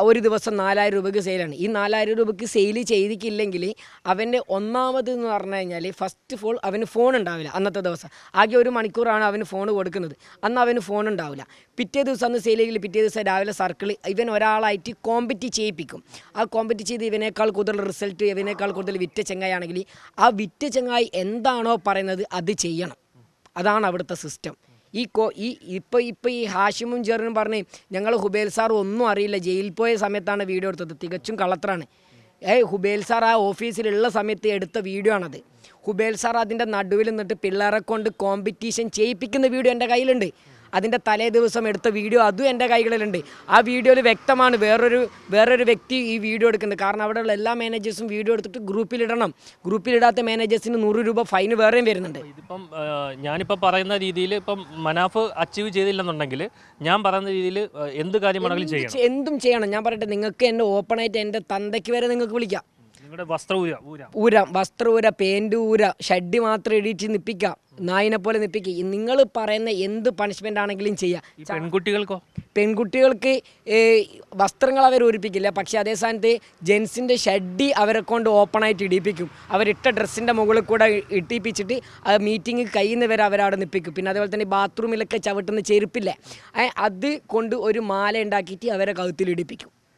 ഒരു ദിവസം നാലായിരം രൂപയ്ക്ക് സെയിലാണ്. ഈ നാലായിരം രൂപയ്ക്ക് സെയിൽ ചെയ്തിട്ടില്ലെങ്കിൽ അവന്റെ ഒന്നാമത് എന്ന് പറഞ്ഞു കഴിഞ്ഞാൽ ഫസ്റ്റ് ഓഫ് ഓൾ അവന് ഫോൺ ഉണ്ടാവില്ല അന്നത്തെ ദിവസം. ആകെ ഒരു മണിക്കൂറാണ് അവന് ഫോൺ കൊടുക്കുന്നത്. അന്ന് അവന് ഫോൺ ഉണ്ടാവില്ല. പിറ്റേ ദിവസം അന്ന് ചെയ്യില്ല പിറ്റേ ദിവസം രാവിലെ സർക്കിൾ ഇവൻ ഒരാളായിട്ട് കോമ്പറ്റ് ചെയ്യിപ്പിക്കും. ആ കോമ്പറ്റ് ചെയ്ത് ഇവനേക്കാൾ കൂടുതൽ റിസൾട്ട് ഇവനേക്കാൾ കൂടുതൽ വിറ്റ ചെങ്ങായാണെങ്കിൽ ആ വിറ്റ ചെങ്ങായി എന്താണോ പറയുന്നത് അത് ചെയ്യണം. അതാണ് അവിടുത്തെ സിസ്റ്റം ഈ കോ ഈ ഇപ്പോൾ ഇപ്പോൾ ഈ ഹാഷിമും ജെറിനും പറഞ്ഞ് ഞങ്ങൾ ഹുബേൽ സാർ ഒന്നും അറിയില്ല. ജയിലിൽ പോയ സമയത്താണ് വീഡിയോ എടുത്തത്. തികച്ചും കള്ളത്രാണ് ഏയ് ഹുബേൽ സാർ ആ ഓഫീസിലുള്ള സമയത്ത് എടുത്ത വീഡിയോ ആണത്. ഹുബേൽ സാർ അതിന്റെ നടുവിൽ നിന്നിട്ട് പിള്ളേരെ കൊണ്ട് കോമ്പറ്റീഷൻ ചെയ്യിപ്പിക്കുന്ന വീഡിയോ എന്റെ കയ്യിലുണ്ട്. അതിന്റെ തലേ ദിവസം എടുത്ത വീഡിയോ അതും എന്റെ കൈകളിലുണ്ട്. ആ വീഡിയോയിൽ വ്യക്തമാണ് വേറൊരു വേറൊരു വ്യക്തി ഈ വീഡിയോ എടുക്കുന്നത്. കാരണം അവിടെയുള്ള എല്ലാ മാനേജേഴ്സും വീഡിയോ എടുത്തിട്ട് ഗ്രൂപ്പിലിടണം ഗ്രൂപ്പിലിടാത്ത മാനേജേഴ്സിന് നൂറ് രൂപ ഫൈൻ വേറെയും വരുന്നുണ്ട്. ഇതിപ്പം ഞാനിപ്പോൾ പറയുന്ന രീതിയിൽ ഇപ്പം മനാഫ് അച്ചീവ് ചെയ്തില്ലെന്നുണ്ടെങ്കിൽ ഞാൻ പറയുന്ന രീതിയിൽ എന്ത് കാര്യമാണെങ്കിലും ചെയ്യണം. എന്തും ചെയ്യണം. ഞാൻ പറയട്ടെ നിങ്ങൾക്ക് എന്റെ ഓപ്പണായിട്ട് എന്റെ തന്തയ്ക്ക് വരെ നിങ്ങൾക്ക് വിളിക്കാം. നിങ്ങളുടെ വസ്ത്ര ഊര ഊര. ഊരാം വസ്ത്രം ഊര പേന്റ് ഊര ഷഡ് മാത്രം ഇടിച്ച് നിപ്പിക്കാം. നായിനെ പോലെ നിപ്പിക്കുക നിങ്ങൾ പറയുന്ന എന്ത് പണിഷ്മെന്റ് ആണെങ്കിലും ചെയ്യാം. പെൺകുട്ടികൾക്കോ? പെൺകുട്ടികൾക്ക് വസ്ത്രങ്ങൾ അവർ ഒരുപ്പിക്കില്ല. പക്ഷേ അതേ സ്ഥാനത്ത് ജെൻസിന്റെ ഷഡ്ഡി അവരെ കൊണ്ട് ഓപ്പൺ ആയിട്ട് ഇടിപ്പിക്കും. അവരിട്ട ഡ്രസ്സിന്റെ മുകളിൽ കൂടെ ഇട്ടിപ്പിച്ചിട്ട് ആ മീറ്റിംഗ് കഴിയുന്നവരെ അവരവിടെ നിപ്പിക്കും. പിന്നെ അതേപോലെ തന്നെ ബാത്റൂമിലൊക്കെ ചവിട്ടുന്ന ചെരുപ്പില്ലേ? അത് കൊണ്ട് ഒരു മാല ഉണ്ടാക്കിയിട്ട് അവരെ കഴുത്തിൽ ഇടിപ്പിക്കും.